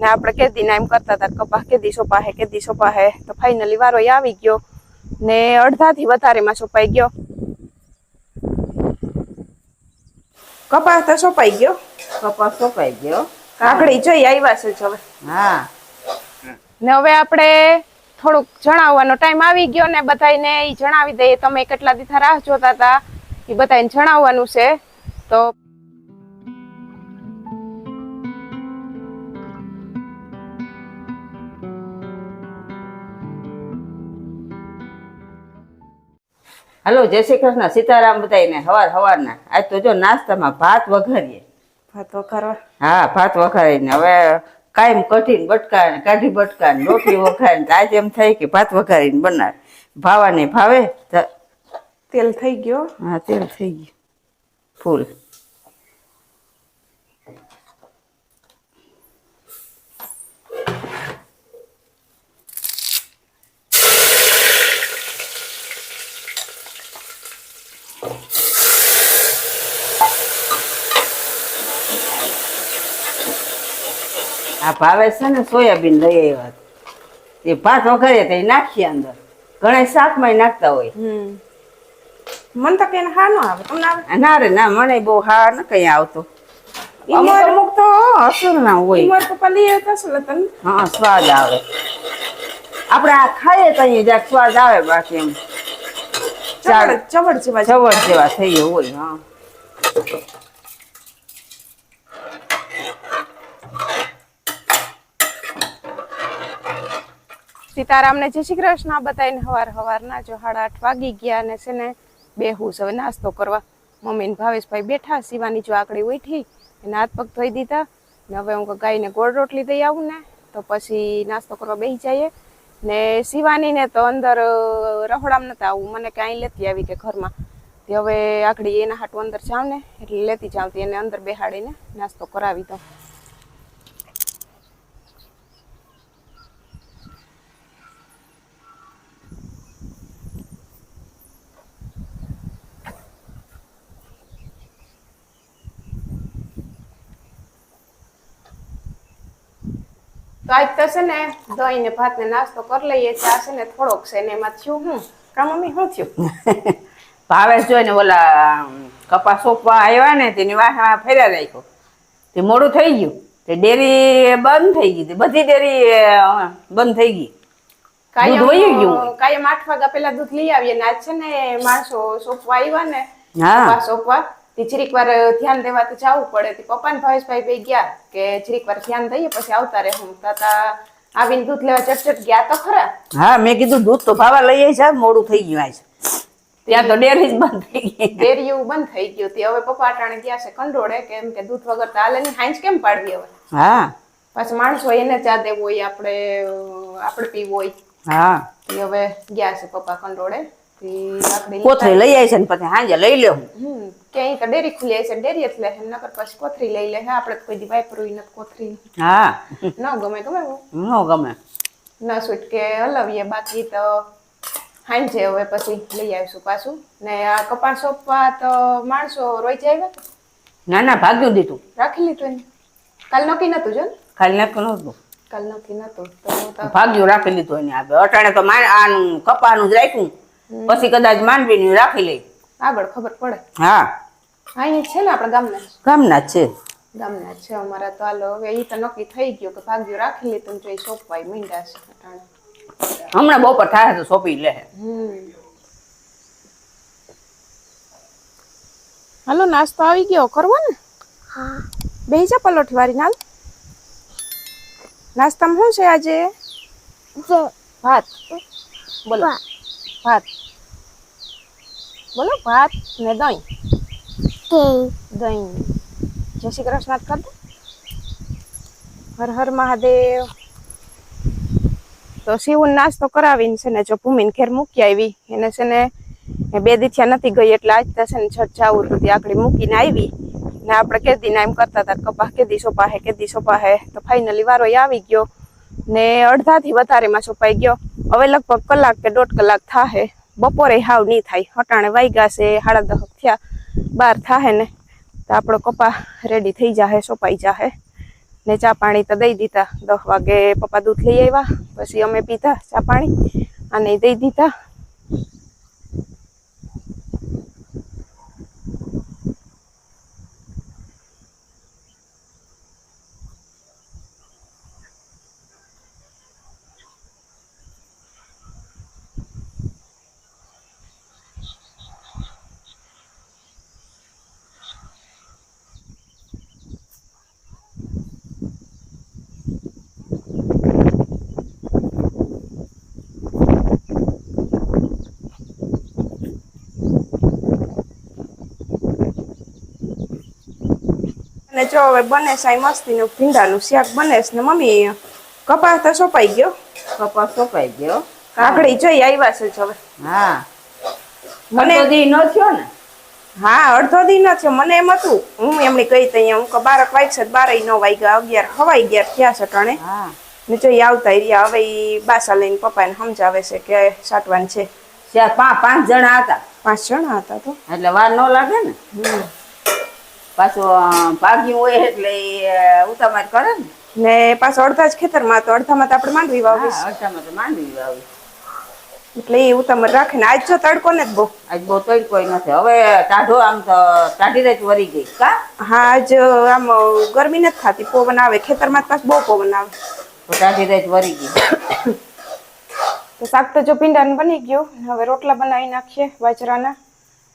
ને આપણે કે ના એમ કરતા હતા કપા કેદી સોપા હે કેદી સોપા હે તો ફાઇનલી વારો આવી ગયો ને અડધાથી વધારેમાં સોપાઈ ગયો. કપા તો સોપાઈ ગયો. કપાસ સોપાઈ ગયો. કાકડી જોઈ આવ્યા છે હવે. હા. ને હવે આપણે થોડુંક જણાવવાનો ટાઈમ આવી ગયો ને બધાને એ જણાવી દઈએ તમે કેટલા દીથા રાહ જોતા હતા એ બધાને જણાવવાનું છે. તો હાલો જય શ્રી કૃષ્ણ. સીતારામ બધાને હવાર હવારના. આજ તો જો નાસ્તામાં ભાત વઘારીએ. ભાત વઘારવા? હા ભાત વઘારીને. હવે કાયમ કઠિન બટકા ને કાઢી બટકા ને રોટલી વઘારીને તો આજે એમ થાય કે ભાત વઘારીને બનાવે. ભાવાને ભાવે તેલ થઈ ગયો. હા તેલ થઈ ગયું. ફૂલ. આ ભાવે છે ને સોયાબીન લઈ આવ્યા એ ભાત વઘારે તો નાખીએ અંદર. ઘણા શાકમાં નાખતા હોય. મને તો કઈ હા નો આવે. તમને આવે? ના રે ના મને બહુ હા ન કઈ આવતો. અમુક અમુક તો અસર ના હોય. ઉમર પપ્પા લઈ આવતા છે તને? હા સ્વાદ આવે. આપણે આ ખાઈએ તો અહીંયા જ્યાં સ્વાદ આવે બાકી એમ. ચવડ ચવડ જેવા ચવડ જેવા થઈ ગયો હોય હા. સીતારામને જય શ્રી કૃષ્ણ. બતાવીને હવાર હવારના જો સાડા આઠ વાગી ગયા અને છે ને બેહું હવે નાસ્તો કરવા. મમ્મી ને ભાવેશભાઈ બેઠા, શિવાની જો આકડી ઉઠી, એને હાથ પગ ધોઈ દીધા. ને હવે હું ગાયને ગોળ રોટલી દઈ આવું ને, તો પછી નાસ્તો કરવા બેસી જઈએ. ને શિવાનીને તો અંદર રહોડામાં નતા આવું. મને કાંઈ લેતી આવી કે ઘરમાં. તે હવે આકડી એના હાટું અંદર જાઉં ને એટલે લેતી જાવ એને અંદર બેહાડીને નાસ્તો કરાવી દઉં. તો આજ તો છે ને દહીં ને ભાત ને નાસ્તો કરી લઈએ. ચા છે ને થોડોક છે ને એમાં થયું હું? કા મમ્મી શું થયું? ભાવે જોઈને ઓલા કપાસ સોપવા આવ્યા ને તેની વાસણા ફેર્યા રાખ્યો. તે મોડું થઈ ગયું. તે ડેરી બંધ થઈ ગઈ. બધી ડેરી બંધ થઈ ગઈ. કાયમ વહી ગયું. કાયમ આઠ વાગ્યા પેલા દૂધ લઈ આવીએ ને આજ છે ને માણસો સોંપવા આવ્યા ને. કપાસ સોંપવા. તે જરીક વાર ધ્યાન દેવા તો જવું પડે. તે પપ્પા ને ભાવેશભાઈ ભાઈ ગયા કે જરીક વાર ધ્યાન દઈએ પછી આવતા રહે હું. તાતા આવીને દૂધ લેવા ચટચટ ગયા તો ખરા. હા મેં કીધું દૂધ તો ભાવા લઈ આવી છે મોડું થઈ ગયું આજ ત્યાં તો ડેરી જ બંધ થઈ ગઈ. એવું બંધ થઈ ગયું. તે હવે પપ્પા અટાણે ગયા છે કંડોળે કેમ કે દૂધ વગર તો હાલે ની હાંજ કેમ પાડવી હવે? હા. પાછું માણસો એને ચા દેવું હોય આપણે આપણે પીવું હોય. હા. એ હવે ગયા છે પપ્પા કંડોળે. લાકડી લઈ આવી છે ને પછી સાંજે લઈ લેવું હમ ક્યાંય તો ડેરી ખુલી છે ડેરી એટલે લે નકર પછી કોથરી લઈ લે. હે આપણે તો કોઈ દી વાપરવી નથી કોથરી હા. ન ગમે ગમે ન ગમે. ન સૂટ કે હલાવીએ બાકી તો હાંજે હવે પછી લઈ આવીશું પાછું. ને આ કપાસ સોંપવા તો માણસો રોઈ જાય ના ના ભાગ્યું દીધું. રાખી લીધું એને કાલ નક્કી નતું જો ને? ખાલી નાખ્યું નહોતું. કાલ નક્કી નતું. તો હું ભાગ્યું રાખી લીધું એને આગળ. અટાણે તો માન આનું કપાનું જ રાખ્યું. પછી કદાચ માંડવીની રાખી લઈ. આગળ ખબર પડે. હા. અહીંયા છે ને આપણા ગામના. ગામના જ છે. ગામના જ છે અમારા તો હાલો હવે એ તો નક્કી થઈ ગયું કે ભાગ્યું રાખી લીધું તો એ સોંપવાય મીંડા છે હમણાં બપોર થાય તો સોંપી લે. હમ. હાલો નાસ્તો આવી ગયો. કરવો ને? બેહી જા પલોઠી વાળી નાલ નાસ્તામાં શું છે આજે? ભાત. બોલો. ભાત. બોલો ભાત ને દહીં. દહીં. જય શ્રી કૃષ્ણ કર દે હર હર મહાદેવ. તો શિવું નાસ્તો કરાવીને છે ને જો ભૂમિને ઘેર મૂકી આવી. એને છે ને બે દીથિયા નથી ગઈ એટલે આજ તો છે ને છઠ જાવું હતું ત્યાં આગળ મૂકીને આવી. ને આપણે કેદી દીના એમ કરતા હતા કપા કેદી સોપા હે કેદી સોપા હે તો ફાઇનલી વારો આવી ગયો. ને અડધાથી વધારેમાં સોપાઈ ગયો. હવે લગભગ કલાક કે દોઢ કલાક થાહે. બપોરે હાવ નહીં થાય. અટાણે વાગ્યા છે સાડા દસ થયા, બાર થાહે ને. તો આપણો કપા રેડી થઈ જાહે, સોપાઈ જાહે. ને ચા પાણી તો દઈ દીધા. દસ વાગે પપ્પા દૂધ લઈ આવ્યા. પછી અમે પીધા ચા પાણી. અને દઈ દીધા. અને જો હવે બને સાઈ મસ્તીનું ભીંડાનું શાક બને ને મમ્મી કપાસ તો સોપાઈ ગયો. કપાસ સોપાઈ ગયો. કાકડી જઈ આવ્યા છે હવે. હા. મને- દી ન થયો ને? હા અડધો દી ન થયો. મને એમ હતું હું એમની કહી તઈ હું કે બારક વાગશે બારે નો વાગ્યા અગિયાર હવાઈ ગયા થયા છે ટાણે હા. ને જઈ આવતા રહ્યા હવે એ બાસા લઈને પપ્પાને સમજાવે છે કે સાટવાન છે. પાંચ પાંચ જણા હતા. પાંચ જણા હતા તો. એટલે વાર ન લાગે ને? પાછું ભાગ્યું હોય એટલે ઉતામાર કરે ને? ને પાછો અડધા જ ખેતરમાં તો અડધામાં તો આપણે માંડવી વાવી અડધામાં તો માંડવી વાવી એટલે એ ઉતામર રાખે ને આજ જો તડકો ને જ બહુ. આજ બહુ તડકો કોઈ નથી. હવે ટાઢો આમ તો ટાઢી રાત વરી ગઈ. કા? હા આજ આમ ગરમી નથી થતી પવન આવે ખેતરમાં પાછું બહુ પવન આવે. તો ટાઢી રાત વરી ગઈ. તો શાક તો જો ભીંડાનું બની ગયું હવે રોટલા બનાવી નાખીએ બાજરાના.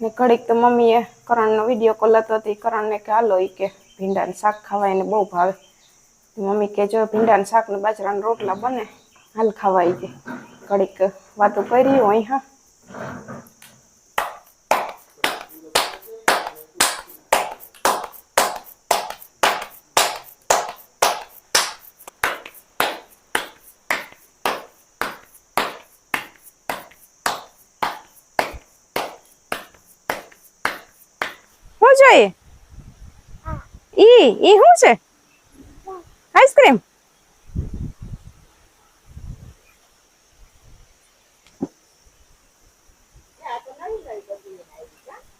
ને ઘડીક તો મમ્મીએ કરણનો વીડિયો કોલ હતો તે કરણને કે, હાલો એ કે ભીંડાનું શાક ખાવાય એને બહુ ભાવે. મમ્મી કે, જો ભીંડાનું શાક ને બાજરાના રોટલા બને, હાલ ખાવાય કે. ઘડીક વાતો કરી હોય હા. શું ઈ ઈ શું છે? આઈસ્ક્રીમ?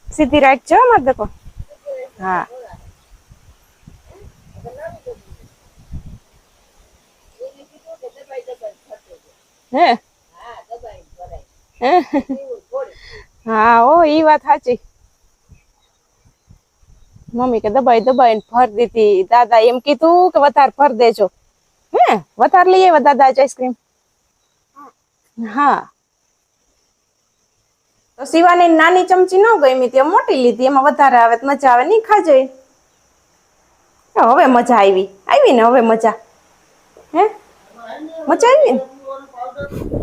સીધી રાખજો મત દેખો હા. હે? હા, ઓ, ઈ વાત સાચી. મમ્મી કે દબાઈ દબાઈને ફરી દીધી. દાદા એમ કીધું કે વધારે ફર દેજો. હે? વધારે લઈ આવ્યા દાદા આઈસ્ક્રીમ હા. તો શિવાની નાની ચમચી ન ગમી તે મોટી લીધી. એમાં વધારે આવે તો મજા આવે. નહીં ખાજો. હવે મજા આવી. આવી ને હવે મજા. હે? મજા આવી ને?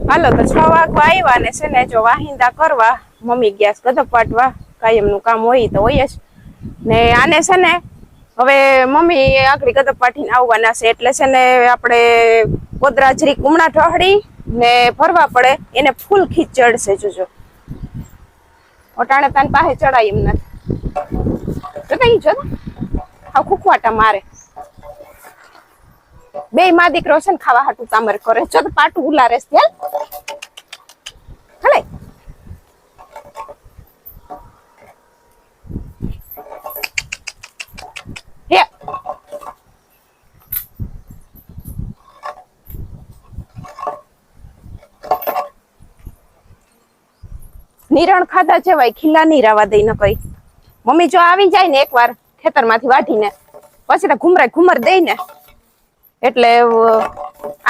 હાલો, તો છ વાગવા આવ્યા ને છે ને, જો વાહિંદા કરવા, મમ્મી ગધપ પાટવા કાયમનું કામ હોય તો હોય જ. ને આને છે ને, હવે મમ્મી આકડી ગધપ પાઠીને આવવાના છે. એટલે છે ને આપણે કોદરાજરી કુમણા ઢહડી ને ભરવા પડે. એને ફૂલ ખીચ ચડશે, જોજો. ઓટાણે તાન પાસે ચડાય એમ નથી. તો કઈ જો હા ખૂખવાટા મારે. બે માં દીકરો છે ને ખાવા હાટું તામર કરે. જો તો પાટું ઉલારે છે નિરણ ખાધા ભાઈ ખીલા નહીં રાવા દઈ ન કઈ. મમ્મી જો આવી જાય ને એકવાર ખેતરમાંથી વાઢીને, પછી તો ઘુમરાય ઘુમર દઈ ને. એટલે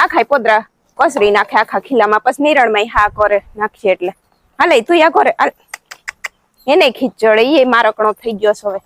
આખા પોદરા કસરી નાખે, આખા ખીલામાં. પછી નિરણમાં હા કરે, નાખીએ એટલે. હાલે, તું યા કરે. એને ખીચડે એ મારકણો થઈ ગયો છે હવે.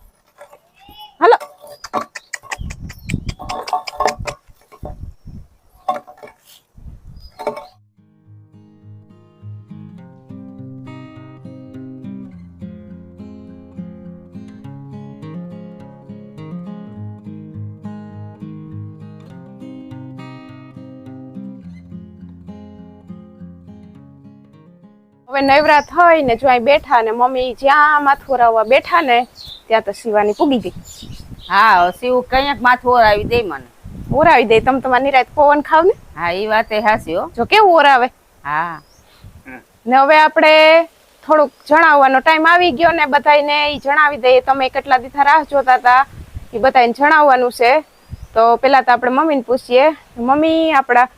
નવરા થઈ ને જો અહીં બેઠા ને મમ્મી જ્યાં માથું રાવવા બેઠા ને ત્યાં તો શિવાની પૂગી ગઈ. હા શિવ કંઈક માથું ઓરાવી દે મને. ઓરાવી દે તમે તમારી નિરાત પવન ખાવ ને. હા એ વાત એ હાસી હો. જો કેવું ઓરાવે હા. ને હવે આપણે થોડુંક જણાવવાનો ટાઈમ આવી ગયો ને બધાને એ જણાવી દઈએ. તમે કેટલા દીથા રાહ જોતા હતા એ બધાને જણાવવાનું છે. તો પેલા તો આપણે મમ્મીને પૂછીએ. મમ્મી આપણા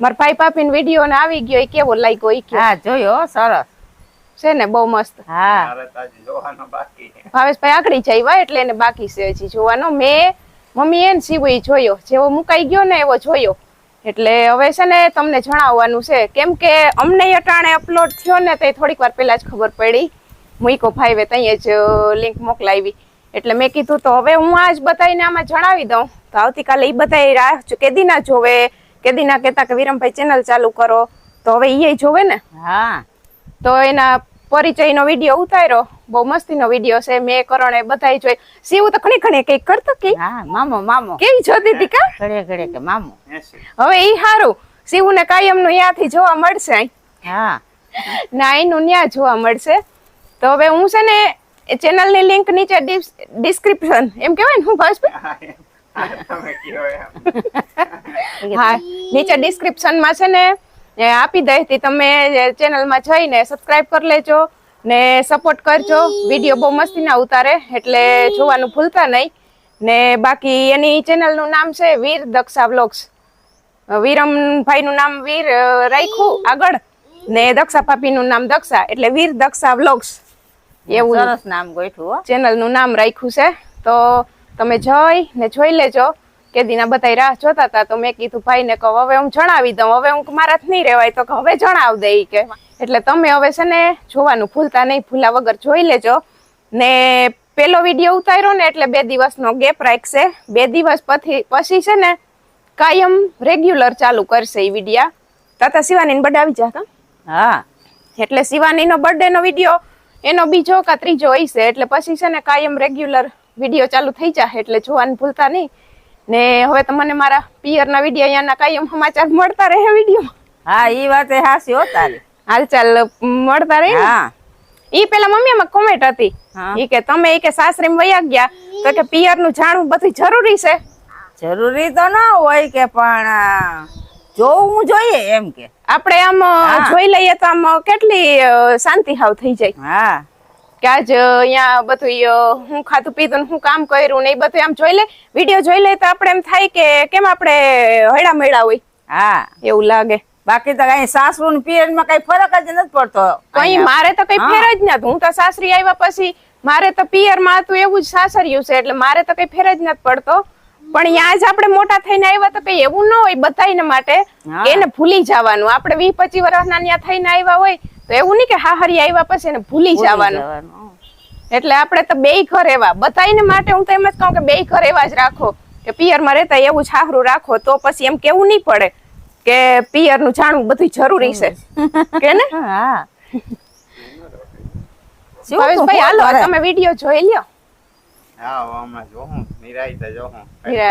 મારા ભાઈ પાપીનો વીડિયો ને આવી ગયો. એ કેવો લાગ્યો? એ હા જોયો હો, સરસ. છે ને બહુ મસ્ત. હા. ભાવેશભાઈ આકડી જાય એટલે એને બાકી છે હજી જોવાનો. મેં મમ્મી એને સીવો જોયો. જેવો મુકાઈ ગયો ને એવો જોયો. એટલે હવે છે ને તમને જણાવવાનું છે. કેમ કે અમને અટાણે અપલોડ થયો ને તે થોડીક વાર પહેલા જ ખબર પડી. મૂકો ફાઈવે ત્યાં જ લિંક મોકલાવી. એટલે મેં કીધું તો હવે હું આજ બતાવીને આમાં જણાવી દઉં. તો આવતીકાલે એ બતાવી રાહ કેદીના જોવે. કેદીના કહેતા કે વિરમભાઈ ચેનલ ચાલુ કરો. તો હવે એ જોવે ને? હા. તો એના પરિચયનો વીડિયો ઉતાર્યો. બહુ મસ્તીનો વીડિયો છે. મેં કરણે બધાય જોઈ સીવું તો ઘણી ઘણી કંઈક કરતો કે? હા મામો મામો. કેવી જોતી હતી કા? ઘડે ઘડે કે મામો. હવે ઈ હારું. સીવું ને કાયમનું ત્યાંથી જોવા મળશે હા. ના એનું ત્યાં જોવા મળશે. તો હવે હું છે ને ચેનલની લિંક નીચે ડિસ્ક્રિપ્શન એમ કહેવાય ને હું એમ. હા નીચે ડિસ્ક્રિપ્શનમાં છે ને એ આપી દઈ હતી તમે ચેનલમાં જઈને સબસ્ક્રાઇબ કરી લેજો ને સપોર્ટ કરજો. વીડિયો બહુ મસ્તીના ઉતારે એટલે જોવાનું ભૂલતા નહીં. ને બાકી એની ચેનલનું નામ છે વીર દક્ષા વ્લોગ્સ વિરમભાઈનું નામ વીર રાખ્યું આગળ. ને દક્ષા પાપીનું નામ દક્ષા એટલે વીર દક્ષા વ્લોગ્સ એવું સરસ નામ ગોઠવું ચેનલનું નામ રાખ્યું છે. તો તમે જોઈ ને જોઈ લેજો. કે દીના બધાય રાહ જોતા હતા તો મેં કીધું ભાઈને કહો હવે હું જણાવી દઉં હવે હું મારાથી નહીં રહેવાય તો હવે જણાવ દે ઈ કે. એટલે તમે હવે છે ને જોવાનું ભૂલતા નહીં ભૂલા વગર જોઈ લેજો. ને પેલો વીડિયો ઉતાર્યો ને એટલે બે દિવસનો ગેપ રાખશે. બે દિવસ પછી પછી છે ને કાયમ રેગ્યુલર ચાલુ કરશે એ વિડીયા. તાતા શિવાનીને બર્થડે આવી જતા હા. એટલે શિવાનીનો બર્થડેનો વીડિયો એનો બીજો કા ત્રીજો હશે એટલે પછી છે ને કાયમ રેગ્યુલર વીડિયો ચાલુ થઈ જાય એટલે જોવાનું ભૂલતા નહીં. ને હવે તમને મને મારા પિયરના વીડિયો અહીંયાના કાયમ સમાચાર મળતા રહે વીડિયો હા ઈ વાત હાસી હો તારી. હાલચાલ મળતા રહે હા. ઈ પેલા મમ્મીમાં કોમેન્ટ હતી. ઈ કે તમે ઈ કે સાસરીમાં વયા ગયા તો કે પિયરનું જાણવું બધું જરૂરી છે. જરૂરી તો ના હોય કે પણ જોવું જોઈએ એમ કે. આપણે આમ જોઈ લઈએ તો આમ કેટલી શાંતિ હાવ થઈ જાય. હા. કે આજ અહીંયા બધું હું ખાતું પીધું હું કામ કર્યું ને એ બધું આમ જોઈ લે. વીડિયો જોઈ લે તો આપણે એમ થાય કે કેમ આપણે હૈડા મેળા હોય? હા. એવું લાગે. બાકી તો કઈ સાસુ ને પિયરમાં કઈ ફરક જ નથી પડતો. કઈ મારે તો કઈ ફેર જ નથી. હું તો સાસરી આવ્યા પછી મારે તો પિયરમાં હતું એવું જ સાસરિયું છે એટલે મારે તો કઈ ફેર જ નથી પડતો. પણ ત્યાં જ આપણે મોટા થઈને આવ્યા તો કઈ એવું ન હોય બધાને માટે. એને ભૂલી જવાનું. આપણે વીસ પચીસ વર્ષના ત્યાં થઈને આવ્યા હોય તો એવું નહીં કે હાહરી આવ્યા પછી એને ભૂલી જવાનું. એટલે આપણે તો બેય ઘર એવા. બધાને માટે હું તો એમ જ કહું કે બેય ઘર એવા જ રાખો. કે પિયરમાં રહેતા એવું છાહરું રાખો તો પછી એમ કેવું નહીં પડે કે પિયરનું જાણવું બધું જરૂરી છે. કે ને? હા. હાલો તમે વીડિયો જોઈ લ્યો.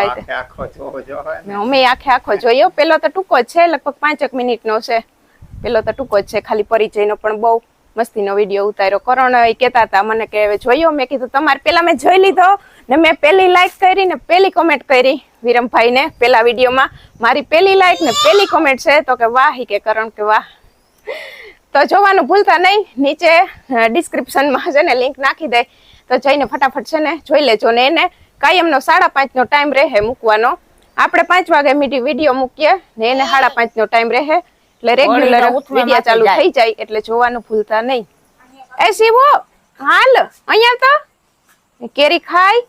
આખે આખો જોવો જોવે ને. અમે આખે આખો જોયો પેલો તો ટૂંકો જ છે લગભગ પાંચેક મિનિટનો છે. પેલો તો ટૂંકો જ છે, ખાલી પરિચયનો પણ બહુ મસ્તીનો વીડિયો ઉતાર્યો. કરણ એ કહેતા હતા, મને કે હવે જોયો? મેં કીધું, તમારે પેલા મેં જોઈ લીધો ને મેં પેલી લાઈક કરી ને પેલી કોમેન્ટ કરી. વિરમભાઈ ને પેલા વિડીયોમાં મારી પેલી લાઈક ને પેલી કોમેન્ટ છે? તો કે, વાહ કે કરણ કે, વાહ. તો જોવાનું ભૂલતા નહીં, નીચે ડિસ્ક્રિપ્શનમાં છે ને લિંક નાખી દે. તો જઈને ફટાફટ છે ને જોઈ લેજો ને એને. કાયમનો સાડા પાંચનો ટાઈમ રહે મૂકવાનો. આપણે પાંચ વાગે મીઠી વીડિયો મૂકીએ ને એને સાડા પાંચનો ટાઈમ રહે. એટલે રેગ્યુલર વિડિયા ચાલુ થઈ જાય. એટલે જોવાનું ભૂલતા નહીં. એ શિવો હાલ અહીંયા તો. કેરી ખાઈ.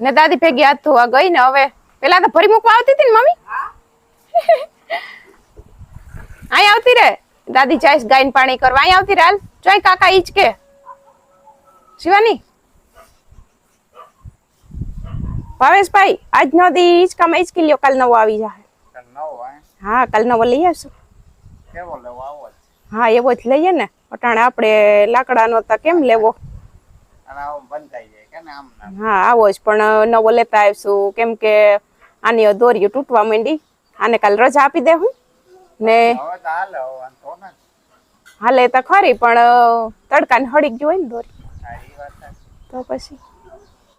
ને દાદી ભેગી હાથ ધોવા ગઈ ને હવે. પેલા તો ભરી મૂકવા આવતી હતી ને મમ્મી? અહીં આવતી રે દાદી જાય ગાયને પાણી કરવા. અહીંયા આવતી રે હાલ જોઈ કાકા ઈચ કે. શિવાની? ભાવેશભાઈ આજ નો દી હિંચકામાં ઈચકી લ્યો કાલ નવો આવી જાય. હે? કાલ નવો લઈ આવશું. કેવો લેવો? આવો હા એવો જ લઈએ ને. અટાણે આપણે લાકડાનો તો કેમ લેવો? ને હા આવો જ. પણ નવો લેતા આવીશું. કેમ કે આની દોરીઓ તૂટવા માંડી. આને કાલ રજા આપી દે હું ને હાલે ને તો ખરી પણ તડકાને હળી ગયું હોય ને દોરી. તો પછી?